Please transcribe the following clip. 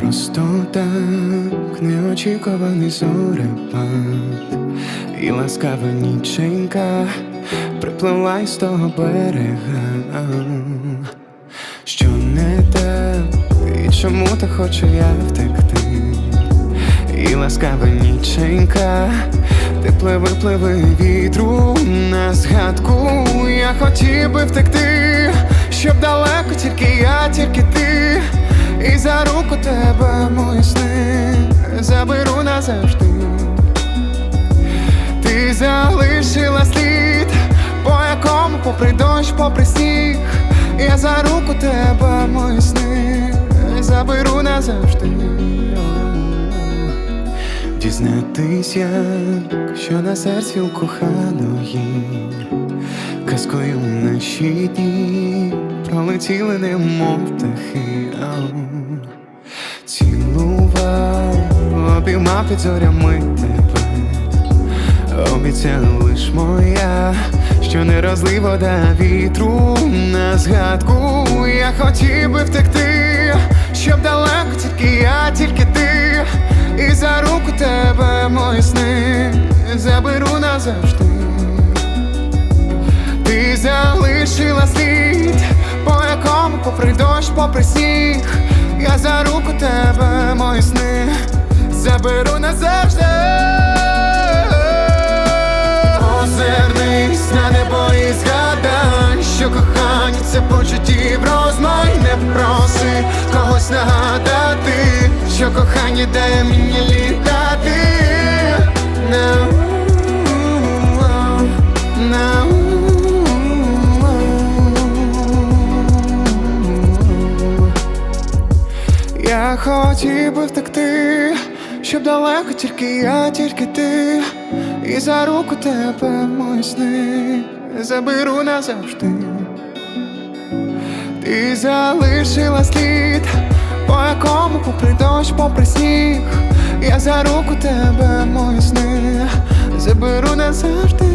просто так неочікуваний зорепад. І ласкава ніченька припливла із того берега. Що не так, і чому так хочу я втекти? І ласкава ніченька Тепливи, пливи вітру на згадку. Я хотів би втекти, щоб далеко тільки я, тільки ти І за руку тебе мої сни заберу назавжди. Ти залишила слід, по якому попри дощ, попри сніг. Я за руку тебе мої сни заберу назавжди. Дізнатись, як що на серці у коханої. Казкою наші дні пролетіли, немов птахи Ау. Цілував, обіймав під зорями тебе. Обіцяла лиш моя, що не розлий вода вітру на згадку. Я хотів би втекти, щоб далеко тільки я, тільки ти. І за руку тебе мої сни заберу назавжди. Ти залишила слід, попри дощ, попри сніг Я за руку тебе мої сни заберу назавжди. Озирнись на небо і згадай, що кохання це почуттів розмай. Не проси когось нагадати, що кохання дає мені літати. На Я хотів би втекти, щоб далеко тільки я, тільки ти, і за руку тебе мої сни заберу назавжди. Ти залишила слід, по якому попри дощ, попри сніг, я за руку тебе мої сни заберу назавжди.